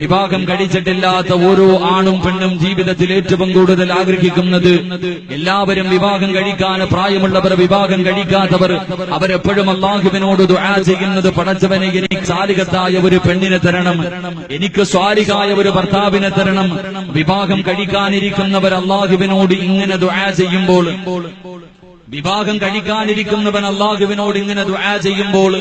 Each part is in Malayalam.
വിവാഹം കഴിച്ചിട്ടില്ലാത്ത ഓരോ ആണും പെണ്ണും ജീവിതത്തിൽ ഏറ്റവും കൂടുതൽ ആഗ്രഹിക്കുന്നത് എല്ലാവരും വിവാഹം കഴിക്കാൻ പ്രായമുള്ളവർ വിവാഹം കഴിക്കാത്തവർ അവരെപ്പോഴും അള്ളാഹുവിനോട് ദുആ ചെയ്യുന്നത് പടച്ചവനെ എനിക്ക് സാലികത്തായ ഒരു പെണ്ണിനെ തരണം എനിക്ക് സ്വാലികായ ഒരു ഭർത്താവിനെ തരണം. വിവാഹം കഴിക്കാനിരിക്കുന്നവർ അള്ളാഹുവിനോട് ഇങ്ങനെ ദുആ ചെയ്യുമ്പോൾ വിവാഹം കഴിക്കാനിരിക്കുന്നവൻ അള്ളാഹുവിനോട് ഇങ്ങനെ ദുആ ചെയ്യുമ്പോൾ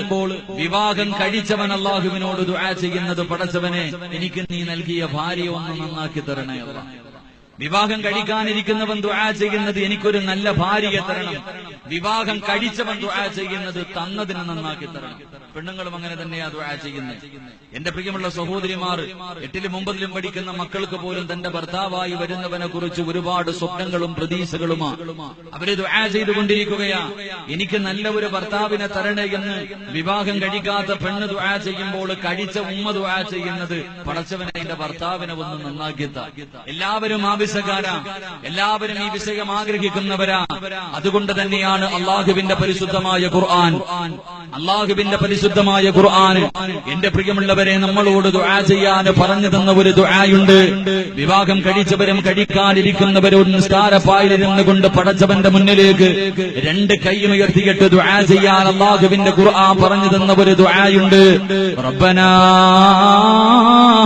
വിവാഹം കഴിച്ചവൻ അള്ളാഹുവിനോട് ദുആ ചെയ്യുന്നത് പടച്ചവനെ എനിക്ക് നീ നൽകിയ ഭാര്യ ഒന്ന് നന്നാക്കി തരണേ അല്ലാ. വിവാഹം കഴിക്കാനിരിക്കുന്നവൻ ദുആ ചെയ്യുന്നത് എനിക്കൊരു നല്ല ഭാര്യയെ തരണം. വിവാഹം കഴിച്ചവൻ ദുആ ചെയ്യുന്നത് തന്നതിന് നന്നാക്കി തരണം. പെണ്ണുങ്ങളും അങ്ങനെ തന്നെയാ ദുആ ചെയ്യുന്നത് എന്റെ പ്രിയമുള്ള സഹോദരിമാർ എട്ടിലും ഒമ്പതിലും പഠിക്കുന്ന മക്കൾക്ക് പോലും തന്റെ ഭർത്താവായി വരുന്നവനെ കുറിച്ച് ഒരുപാട് സ്വപ്നങ്ങളും പ്രതീക്ഷകളുമാണ് അവർ ദുആ ചെയ്തുകൊണ്ടിരിക്കുകയാ. എനിക്ക് നല്ല ഒരു ഭർത്താവിനെ തരണേ എന്ന് വിവാഹം കഴിക്കാത്ത പെണ്ണ് ദുആ ചെയ്യുമ്പോൾ കഴിച്ച ഉമ്മ ദുആ ചെയ്യുന്നത് പടച്ചവനെ എന്റെ ഭർത്താവിനെ ഒന്ന് നന്നാക്കിത്ത. എല്ലാവരും ആവശ്യക്കാരാ എല്ലാവരും ഈ വിഷയം ആഗ്രഹിക്കുന്നവരാ. അതുകൊണ്ട് തന്നെയാണ് അള്ളാഹുവിന്റെ പരിശുദ്ധമായ ഖുർആൻ. അള്ളാഹുവിന്റെ പരിശുദ്ധമായ ഖുർആൻ. എന്റെ പ്രിയമുള്ളവരെ നമ്മളോട് ദുആ ചെയ്യാൻ പറഞ്ഞു തന്ന ഒരു ദുആയുണ്ട്. വിവാഹം കഴിച്ചവരും കഴിക്കാനിരിക്കുന്നവരും നിസ്കാരപ്പായിലിരുന്ന് കൊണ്ട് പടച്ചവന്റെ മുന്നിലേക്ക് രണ്ട് കൈയും ഉയർത്തിയിട്ട് ദുആ ചെയ്യാൻ അള്ളാഹുവിന്റെ ഖുർആൻ പറഞ്ഞു തന്ന ഒരു ദുആയുണ്ട്. റബ്ബനാ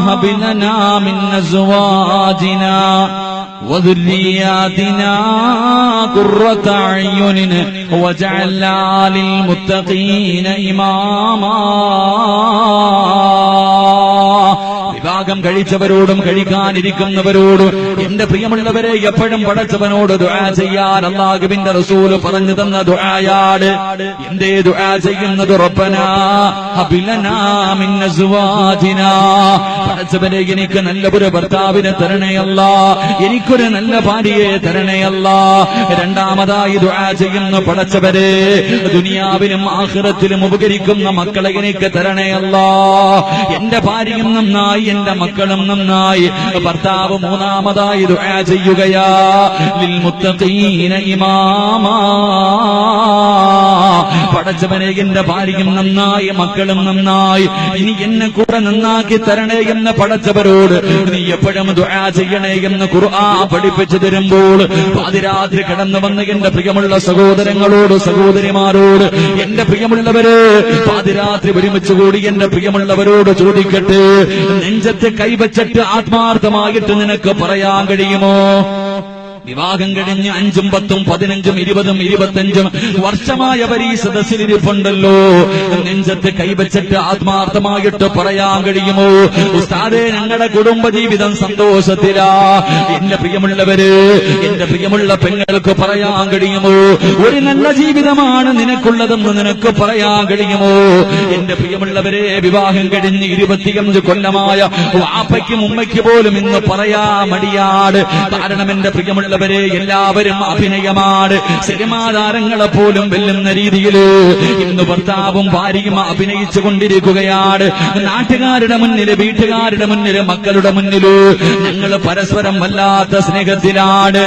ഹബിലനാ മിൻ അസ്വാജിനാ وذرياتنا قرة أعين وجعلنا للمتقين إماما. വിവാഹം കഴിച്ചവരോടും കഴിക്കാനിരിക്കുന്നവരോടും എന്റെ പ്രിയമുള്ളവരെ എപ്പോഴും പടച്ചവനോട് ദുആ ചെയ്യാൻ അള്ളാഹുവിന്റെ റസൂൽ പറഞ്ഞു തന്ന ദുആയാണ്. എന്തേ ദുആ ചെയ്യുന്നത് പടച്ചവനെ എനിക്ക് നല്ല ഒരു ഭർത്താവിനെ തരണയല്ല എനിക്കൊരു നല്ല ഭാര്യയെ തരണയല്ല രണ്ടാമതായി ദുആ ചെയ്യുന്ന പടച്ചവരെ ദുനിയാവിലും ആഖിറത്തിലും ഉപകരിക്കുന്ന മക്കളെ എനിക്ക് തരണയല്ല എന്റെ ഭാര്യയും നന്നായി എന്റെ മക്കളും നന്നായി. ഭർത്താവ് മൂന്നാമതായി ദുആ ചെയ്യുകയാ. ലിൽ മുത്തഖീന ഇമാമാ. പടച്ചവനെ എന്റെ ഭാര്യയും നന്നായി മക്കളും നന്നായി. ഇനി എന്നെ കൂടെ നന്നാക്കി തരണേ എന്ന് പടച്ചവരോട് നീ എപ്പോഴും ദുആ ചെയ്യണേ എന്ന് ഖുർആ പഠിപ്പിച്ചു തരുമ്പോൾ പാതിരാത്രി കടന്നു വന്ന് എന്റെ പ്രിയമുള്ള സഹോദരങ്ങളോട് സഹോദരിമാരോട് എന്റെ പ്രിയമുള്ളവര് പാതിരാത്രി ഒരുമിച്ച് കൂടി എന്റെ പ്രിയമുള്ളവരോട് ചോദിക്കട്ടെ. നെഞ്ചത്തെ കൈവച്ചിട്ട് ആത്മാർത്ഥമായിട്ട് നിനക്ക് പറയാൻ കഴിയുമോ? വിവാഹം കഴിഞ്ഞ് അഞ്ചും പത്തും പതിനഞ്ചും ഇരുപതും ഇരുപത്തഞ്ചും വർഷമായവർ ഈ സദസ്സിലിരിപ്പുണ്ടല്ലോ നെഞ്ചത്ത് കൈവച്ചിട്ട് ആത്മാർത്ഥമായിട്ട് പറയാൻ കഴിയുമോ? ഉസ്താദെ ഞങ്ങളുടെ കുടുംബജീവിതം സന്തോഷത്തിലാ. എന്റെ പ്രിയമുള്ളവര് എന്റെ പ്രിയമുള്ള പെങ്ങൾക്ക് പറയാൻ കഴിയുമോ? ഒരു നല്ല ജീവിതമാണ് നിനക്കുള്ളതെന്ന് നിനക്ക് പറയാൻ കഴിയുമോ? എന്റെ പ്രിയമുള്ളവരെ വിവാഹം കഴിഞ്ഞ് ഇരുപത്തിയഞ്ച് കൊല്ലമായ വാപ്പയ്ക്കും ഉമ്മയ്ക്ക് പോലും ഇന്ന് പറയാ മടിയാട്. കാരണം എന്റെ പ്രിയമുള്ളവരെ എല്ലാവരും അഭിനയമാണ്. സിനിമാ താരങ്ങളെ പോലും വെല്ലുന്ന രീതിയിൽ ഇന്ന് ഭർത്താവും ഭാര്യയും അഭിനയിച്ചു കൊണ്ടിരിക്കുകയാണ്. നാട്ടുകാരുടെ മുന്നിൽ വീട്ടുകാരുടെ മുന്നിൽ മക്കളുടെ മുന്നിൽ ഞങ്ങൾ പരസ്പരം വല്ലാത്ത സ്നേഹത്തിലാണ്.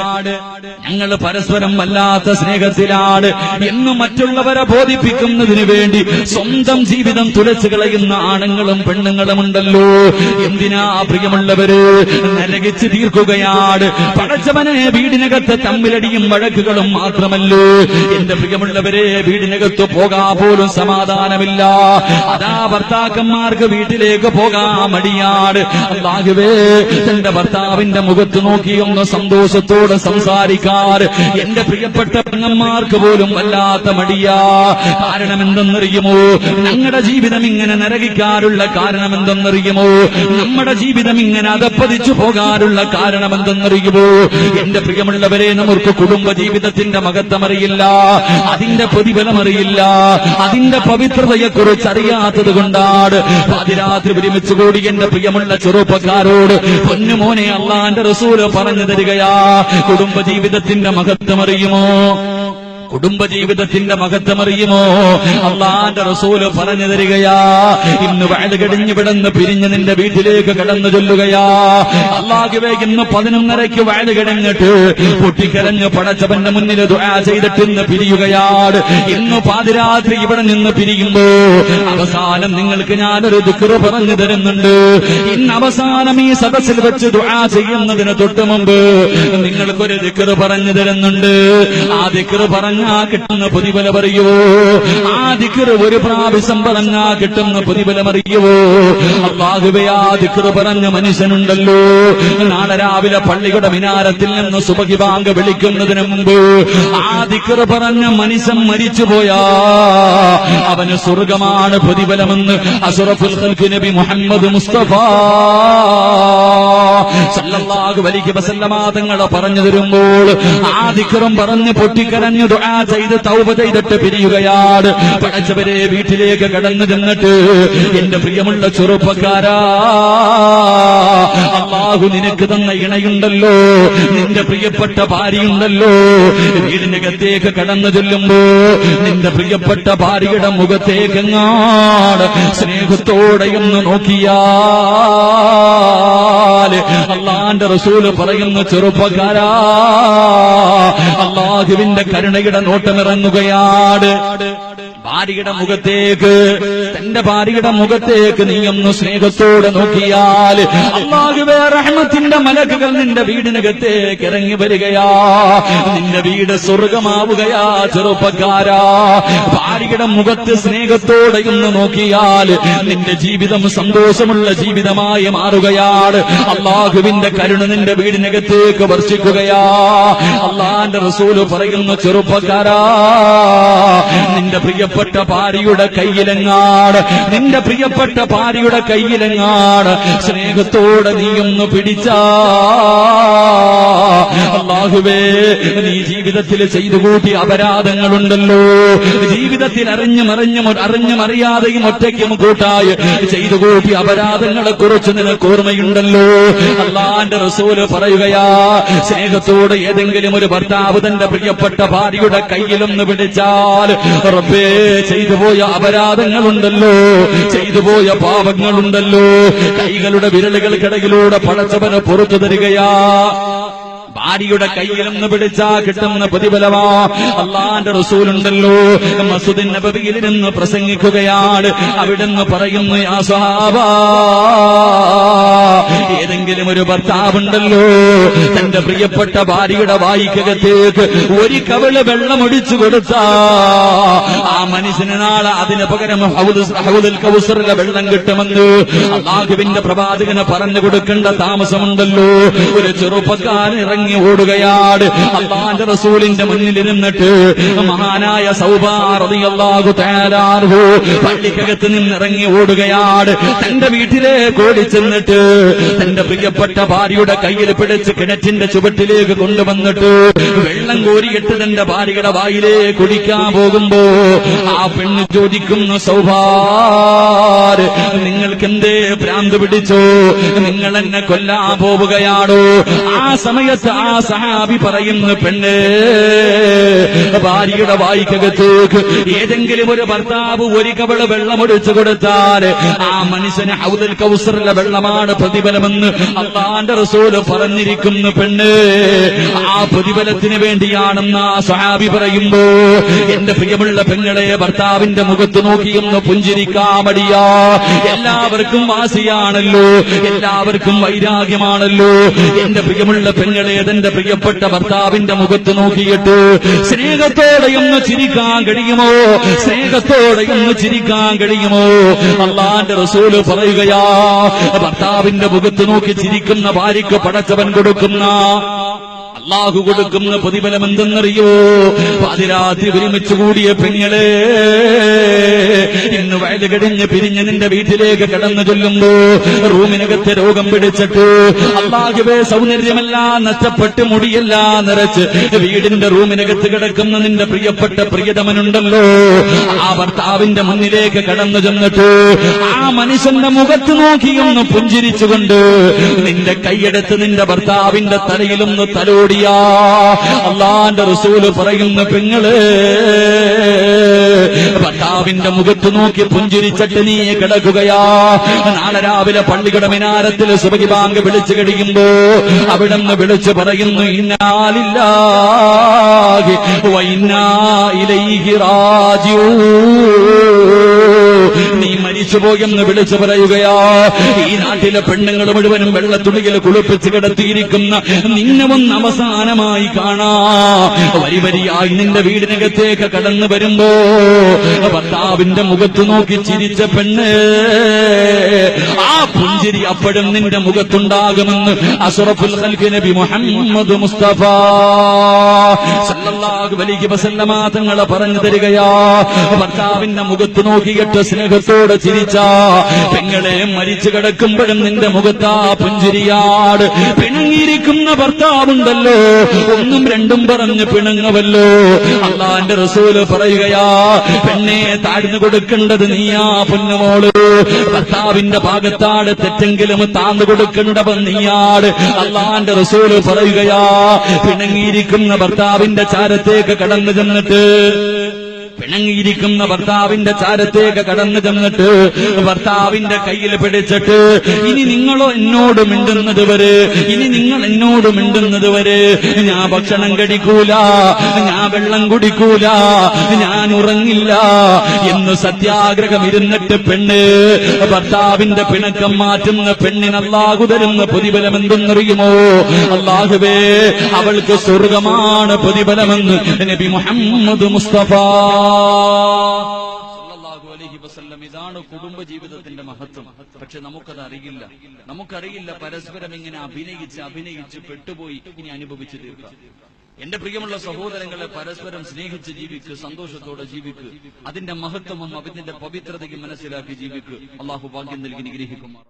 ഞങ്ങൾ പരസ്പരം വല്ലാത്ത സ്നേഹത്തിലാണ്. എന്ന് മറ്റുള്ളവരെ ബോധിപ്പിക്കുന്നതിന് വേണ്ടി സ്വന്തം ജീവിതം തുലച്ചു കളയുന്ന ആണുങ്ങളും പെണ്ണുങ്ങളും ഉണ്ടല്ലോ. എന്തിനാ പ്രിയമുള്ളവര്? നരകിച്ച് തീർക്കുകയാണ്. പടച്ചവനെ വീടിനകത്ത് തമ്മിലടിയും വഴക്കുകളും മാത്രമല്ലോ. എന്റെ പ്രിയമുള്ളവരെ വീടിനകത്ത് പോകാ പോലും സമാധാനമില്ല. അതാ ഭർത്താക്കന്മാർക്ക് വീട്ടിലേക്ക് പോകാൻ മടിയാണ് അല്ലാഹുവേ തന്റെ ഭർത്താവിന്റെ മുഖത്ത് നോക്കിയൊന്ന് സന്തോഷത്തോടെ സംസാരിക്കാർ. എന്റെ പ്രിയപ്പെട്ട പെങ്ങന്മാർക്ക് പോലും വല്ലാത്ത മടിയാ. കാരണം എന്തെന്നറിയുമോ ഞങ്ങളുടെ ജീവിതം ഇങ്ങനെ നരകിക്കാറുള്ള കാരണം എന്തെന്നറിയുമോ നമ്മുടെ ജീവിതം ഇങ്ങനെ അതപ്പതിച്ചു പോകാറുള്ള കാരണം എന്തെന്നറിയുമോ എന്റെ പ്രിയമുള്ളവരെ നമുക്ക് കുടുംബ ജീവിതത്തിന്റെ മഹത്വമറിയില്ല. അതിന്റെ പ്രതിഫലം അറിയില്ല അതിന്റെ പവിത്രതയെ കുറിച്ച് അറിയാത്തത് കൊണ്ടാണ് പാതിരാത്രി ഒരുമിച്ച് കൂടി എന്റെ പ്രിയമുള്ള ചെറുപ്പക്കാരോട് പൊന്നുമോനെ അള്ളാന്റെ റസൂൽ പറഞ്ഞു തരികയാ. കുടുംബ ജീവിതത്തിന്റെ മഹത്വം അറിയുമോ കുടുംബജീവിതത്തിന്റെ മഹത്വമറിയുമോ? അള്ളാന്റെ റസൂൽ പറഞ്ഞു തരികയാ. ഇന്ന് വയത് കടിഞ്ഞു വിടന്ന് പിരിഞ്ഞ് നിന്റെ വീട്ടിലേക്ക് കടന്നു ചൊല്ലുകയാ. അള്ളാഹുവേ ഇന്ന് പതിനൊന്നരയ്ക്ക് വയത് കിടങ്ങിട്ട് പൊട്ടിക്കരഞ്ഞ് പടച്ചവന്റെ മുന്നിൽ ചെയ്തിട്ട് ഇന്ന് പിരിയുകയാണ് ഇന്ന് പാതിരാത്രി ഇവിടെ നിന്ന് പിരിയുമ്പോ അവസാനം നിങ്ങൾക്ക് ഞാനൊരു ദുഃഖറ് പറഞ്ഞു തരുന്നുണ്ട്. ഇന്ന് അവസാനം ഈ സദസ്സിൽ വെച്ച് ദുആ ചെയ്യുന്നതിന് തൊട്ട് മുമ്പ് നിങ്ങൾക്കൊരു ദിക്കറ് പറഞ്ഞു തരുന്നുണ്ട്. ആ ദിക്കറ് പറഞ്ഞാ കിട്ടുന്ന പ്രതിഫല പറയുവോ ആ ദിക്കറ് ഒരു പ്രാവശ്യം പറഞ്ഞാ കിട്ടുന്ന പ്രതിഫലം അറിയുവോ? അള്ളാഹുവേ ആ പറഞ്ഞ മനുഷ്യനുണ്ടല്ലോ. നാളെ രാവിലെ പള്ളിയുടെ മിനാരത്തിൽ നിന്ന് സുബഹി ബാങ്ക് വിളിക്കുന്നതിന് മുമ്പ് ആ ദിക്കറ് പറഞ്ഞ മനുഷ്യൻ മരിച്ചുപോയാ. അവന് സ്വർഗമാണ് പ്രതിഫലമെന്ന് അസുറഫുൽ നബി മുഹമ്മദ് മുസ്തഫ സല്ലല്ലാഹു അലൈഹി പറഞ്ഞു തരുമ്പോൾ ആ ദിക്റും പറഞ്ഞ് പൊട്ടിക്കരഞ്ഞു ദുആ ചെയ്ത് തൗബ ചെയ്തിട്ട് പിരിയുകയാണ്. പടച്ചവരെ വീട്ടിലേക്ക് കടന്നു ചെന്നിട്ട് എന്റെ പ്രിയമുള്ള ചെറുപ്പക്കാരാ അള്ളാഹു നിനക്ക് തന്ന ഇണയുണ്ടല്ലോ. നിന്റെ പ്രിയപ്പെട്ട ഭാര്യയുണ്ടല്ലോ. വീടിനകത്തേക്ക് കടന്നു ചെല്ലുമ്പോ നിന്റെ പ്രിയപ്പെട്ട ഭാര്യയുടെ മുഖത്തേക്കെങ്ങാട് സ്നേഹത്തോടെ ഒന്ന് നോക്കിയാൽ അള്ളാന്റെ റസൂൽ പറയുന്ന ചെറുപ്പക്കാരാ. അള്ളാഹുവിന്റെ കരുണയുടെ നോട്ടമിറങ്ങുകയാണ് ഭാര്യയുടെ മുഖത്തേക്ക് തന്റെ ഭാര്യയുടെ മുഖത്തേക്ക് നീ ഒന്ന് സ്നേഹത്തോടെ നോക്കിയാൽ അള്ളാഹുവേ റഹ്മത്തിന്റെ മലക്കുകൾ നിന്റെ വീടിനകത്തേക്ക് ഇറങ്ങി വരികയാ. നിന്റെ വീട് സ്വർഗമാവുകയാ ചെറുപ്പക്കാരാ. ഭാര്യയുടെ മുഖത്ത് സ്നേഹത്തോടെ ഒന്ന് നോക്കിയാൽ നിന്റെ ജീവിതം സന്തോഷമുള്ള ജീവിതമായി മാറുകയാണ്. അള്ളാഹുവിന്റെ കരുണ നിന്റെ വീടിനകത്തേക്ക് വർഷിക്കുകയാ. അള്ളാന്റെ റസൂൽ പറയുന്ന ചെറുപ്പക്കാരാ നിന്റെ പ്രിയപ്പെട്ട ഭാര്യയുടെ കയ്യിലെങ്ങാട് നിന്റെ പ്രിയപ്പെട്ട ഭാര്യയുടെ കയ്യിലെങ്ങാട് സ്നേഹത്തോടെ നീയൊന്ന് പിടിച്ചാ. അള്ളാഹുവേ നീ ജീവിതത്തിൽ ചെയ്തു കൂട്ടിയ അപരാധങ്ങളുണ്ടല്ലോ. ജീവിതത്തിൽ അറിഞ്ഞു അറിഞ്ഞും അറിഞ്ഞും അറിയാതെയും ഒറ്റയ്ക്കും കൂട്ടായി ചെയ്തു കൂട്ടിയ അപരാധങ്ങളെ കുറിച്ച് നിനക്ക് ഓർമ്മയുണ്ടല്ലോ. അള്ളാന്റെ റസൂൽ പറയുകയാ സ്നേഹത്തോട് ഏതെങ്കിലും ഒരു ഭർത്താവ് തന്റെ പ്രിയപ്പെട്ട ഭാര്യയുടെ കയ്യിലൊന്ന് പിടിച്ചാൽ റബ്ബേ ചെയ്തു പോയ അപരാധങ്ങളുണ്ടല്ലോ. ചെയ്തു പോയ പാപങ്ങളുണ്ടല്ലോ. കൈകളുടെ വിരലുകൾക്കിടയിലൂടെ പടച്ചവന് പുറത്തു തരികയാ. ഭാര്യയുടെ കയ്യിലൊന്ന് പിടിച്ചാ കിട്ടുന്ന പ്രതിഫലമാ. അള്ളാന്റെ റസൂലുണ്ടല്ലോ. മസുദിൻ നിന്ന് പ്രസംഗിക്കുകയാണ്. അവിടുന്ന് പറയുന്നു ആ സ്വഹാബാ ഏതെങ്കിലും ഒരു ഭർത്താവുണ്ടല്ലോ. തന്റെ പ്രിയപ്പെട്ട ഭാര്യയുടെ വായിക്കകത്തേക്ക് ഒരു കവിൾ വെള്ളമൊടിച്ചു കൊടുത്ത. ആ മനുഷ്യന് നാളെ അതിന് പകരം ഹൗദുൽ കൗസറിലെ വെള്ളം കിട്ടുമെന്ന് അള്ളാഹുവിന്റെ പ്രവാചകന് പറഞ്ഞു കൊടുക്കേണ്ട താമസമുണ്ടല്ലോ. ഒരു ചെറുപ്പക്കാരൻ ഇറങ്ങി ഓടുകയാണ് അള്ളാന്റെ റസൂലിന്റെ മുന്നിൽ ഇരുന്നിട്ട് മഹാനായ സൗബാറിയാഹു തയ്യാറാഹു പള്ളിക്കകത്ത് നിന്ന് ഇറങ്ങി ഓടുകയാണ് തന്റെ വീട്ടിലേക്ക് ഓടി ചെന്നിട്ട് തന്റെ പ്രിയപ്പെട്ട ഭാര്യയുടെ കയ്യിൽ പിടിച്ച് കിണറ്റിന്റെ ചുവട്ടിലേക്ക് കൊണ്ടുവന്നിട്ട് വെള്ളം കോരിയിട്ട് തന്റെ ഭാര്യയുടെ വായിലേ കുടിക്കാൻ പോകുമ്പോ ആ പെണ്ണ് ചോദിക്കുന്നു സൗഭാര് നിങ്ങൾക്ക് എന്തേ ഭ്രാന്ത് പിടിച്ചോ? നിങ്ങൾ എന്നെ കൊല്ലാൻ പോവുകയാണോ ആ സമയത്ത് സഹാബി പറയുന്നു പെണ്ണ് ഭാര്യയുടെ വായിക്കകത്തേക്ക് ഏതെങ്കിലും ഒരു ഭർത്താവ് ഒരു കവൾ വെള്ളമൊഴിച്ചു കൊടുത്താൽ ആ മനുഷ്യന് ഹൗദൽ കൗസറിലെ വെള്ളമാണ് പ്രതിഫലമെന്ന് അള്ളാന്റെ റസൂൽ പറഞ്ഞിരിക്കുന്നു പെണ്ണ്. ആ പ്രതിഫലത്തിന് വേണ്ടിയാണെന്ന് ആ സഹാബി പറയുമ്പോ എന്റെ പ്രിയമുള്ള പെങ്ങളെ ഭർത്താവിന്റെ മുഖത്ത് നോക്കിയൊന്ന് പുഞ്ചിരിക്കാമടിയാ. എല്ലാവർക്കും വാസിയാണല്ലോ എല്ലാവർക്കും വൈരാഗ്യമാണല്ലോ. എന്റെ പ്രിയമുള്ള പെങ്ങളെ തന്റെ പ്രിയപ്പെട്ട ഭർത്താവിന്റെ മുഖത്ത് നോക്കിയിട്ട് സ്നേഹത്തോടെ ഒന്ന് ചിരിക്കാൻ കഴിയുമോ? സ്നേഹത്തോടെ ഒന്ന് ചിരിക്കാൻ കഴിയുമോ? അള്ളാന്റെ റസൂൽ പറയുകയാ ഭർത്താവിന്റെ മുഖത്ത് നോക്കി ചിരിക്കുന്ന ഭാര്യയ്ക്ക് പടച്ചവൻ കൊടുക്കുന്ന അള്ളാഹു കൊടുക്കുന്ന പ്രതിഫലം എന്തെന്നറിയോ പാതിരാത്രി ഒരുമിച്ച് കൂടിയ പെങ്ങളെ ഇന്ന് വയത് കടിഞ്ഞ് പിരിഞ്ഞ് നിന്റെ വീട്ടിലേക്ക് കടന്നു ചൊല്ലുമ്പോ റൂമിനകത്ത് രോഗം പിടിച്ചിട്ട് അള്ളാഹുവേ സൗന്ദര്യമെല്ലാം നഷ്ടപ്പെട്ട് മുടിയെല്ലാം നിറച്ച് വീടിന്റെ റൂമിനകത്ത് കിടക്കുന്ന നിന്റെ പ്രിയപ്പെട്ട പ്രിയതമനുണ്ടല്ലോ. ആ ഭർത്താവിന്റെ മുന്നിലേക്ക് കടന്നു ചെന്നിട്ട് ആ മനുഷ്യന്റെ മുഖത്ത് നോക്കിയൊന്ന് പുഞ്ചിരിച്ചുകൊണ്ട് നിന്റെ കൈയെടുത്ത് നിന്റെ ഭർത്താവിന്റെ തലയിലൊന്ന് അള്ളാന്റെ റസൂൽ പറയുന്ന പെങ്ങൾ ഭർത്താവിന്റെ മുഖത്ത് നോക്കി പുഞ്ചിരിച്ചിട്ട് നീ കിടക്കുകയാ. നാളെ രാവിലെ പള്ളിയുടെ മിനാരത്തിൽ സുബഹി ബാങ്ക് വിളിച്ചു കഴിയുമ്പോ അവിടെ നിന്ന് വിളിച്ചു പറയുന്നു ഇന്നാലില്ല വൈനാ ഇലൈഹി റാജിഊൻ. നീ മരിച്ചുപോയെന്ന് വിളിച്ചു പറയുകയാ. ഈ നാട്ടിലെ പെണ്ണുങ്ങൾ മുഴുവനും വെള്ളത്തുള്ളിയിൽ കുളിപ്പിച്ച് കിടത്തിയിരിക്കുന്ന നിന്നെ ഒന്ന് അവസാനമായി കാണാ. വരി വരിയായി നിന്റെ വീടിനകത്തേക്ക് കടന്നു വരുമ്പോ ഭർത്താവിന്റെ മുഖത്ത് നോക്കി ചിരിച്ച പെണ്ണ് ആ പുഞ്ചിരി അപ്പോഴും നിന്റെ മുഖത്തുണ്ടാകുമെന്ന് അസുറഫുൽ ഖൽഖ് നബി മുഹമ്മദ് മുസ്തഫ സല്ലല്ലാഹു അലൈഹി തങ്ങളെ പറഞ്ഞു തരികയാ. ഭർത്താവിന്റെ മുഖത്ത് നോക്കിയിട്ട് സ്നേഹത്തോടെ ചിരിച്ച പെങ്ങളെ മരിച്ചു കിടക്കുമ്പോഴും നിന്റെ മുഖത്താ പുഞ്ചിരിയാട്. പിണങ്ങിയിരിക്കുന്ന ഭർത്താവുണ്ടല്ലോ. ഒന്നും രണ്ടും പറഞ്ഞ് പിണങ്ങവല്ലോ. അള്ളാന്റെ റസൂൽ പറയുകയാ പെണ്ണെ താഴ്ന്നു കൊടുക്കേണ്ടത് നീയാ പൊന്നുമോൾ. ഭർത്താവിന്റെ ഭാഗത്താട് തെറ്റെങ്കിലും താന്നു കൊടുക്കേണ്ടവൻ നീയാട്. അള്ളാന്റെ റസൂൽ പറയുകയാ പിണങ്ങിയിരിക്കുന്ന ഭർത്താവിന്റെ ചാരത്തേക്ക് കടന്നു ചെന്നിട്ട് പിണങ്ങിയിരിക്കുന്ന ഭർത്താവിന്റെ ചാരത്തേക്ക് കടന്നു ചെന്നിട്ട് ഭർത്താവിന്റെ കയ്യിൽ പിടിച്ചിട്ട് ഇനി നിങ്ങളോ എന്നോട് മിണ്ടുന്നത് വരെ ഇനി നിങ്ങൾ എന്നോട് മിണ്ടുന്നത് വരെ ഞാൻ ഭക്ഷണം കടിക്കൂല ഞാൻ വെള്ളം കുടിക്കൂല ഞാൻ ഉറങ്ങില്ല എന്ന് സത്യാഗ്രഹം ഇരുന്നിട്ട് പെണ്ണ് ഭർത്താവിന്റെ പിണക്കം മാറ്റുന്ന പെണ്ണിന് അള്ളാഹു തരുന്ന പ്രതിഫലം എന്തെന്നറിയുമോ അള്ളാഹുവേ അവൾക്ക് സ്വർഗമാണ് പ്രതിഫലമെന്ന് നബി മുഹമ്മദ് മുസ്തഫ ഇതാണ് കുടുംബ ജീവിതത്തിന്റെ മഹത്വം. പക്ഷെ നമുക്കത് അറിയില്ല നമുക്കറിയില്ല പരസ്പരം ഇങ്ങനെ അഭിനയിച്ച് അഭിനയിച്ച് പെട്ടുപോയി ഇനി അനുഭവിച്ചു തീർക്കാം. എന്റെ പ്രിയമുള്ള സഹോദരങ്ങളെ പരസ്പരം സ്നേഹിച്ച് ജീവിക്കുക സന്തോഷത്തോടെ ജീവിക്കുക അതിന്റെ മഹത്വവും അതിന്റെ പവിത്രതയും മനസ്സിലാക്കി ജീവിക്കുക അള്ളാഹു ഭാഗ്യം നൽകി നിഗ്രഹിക്കുമാർ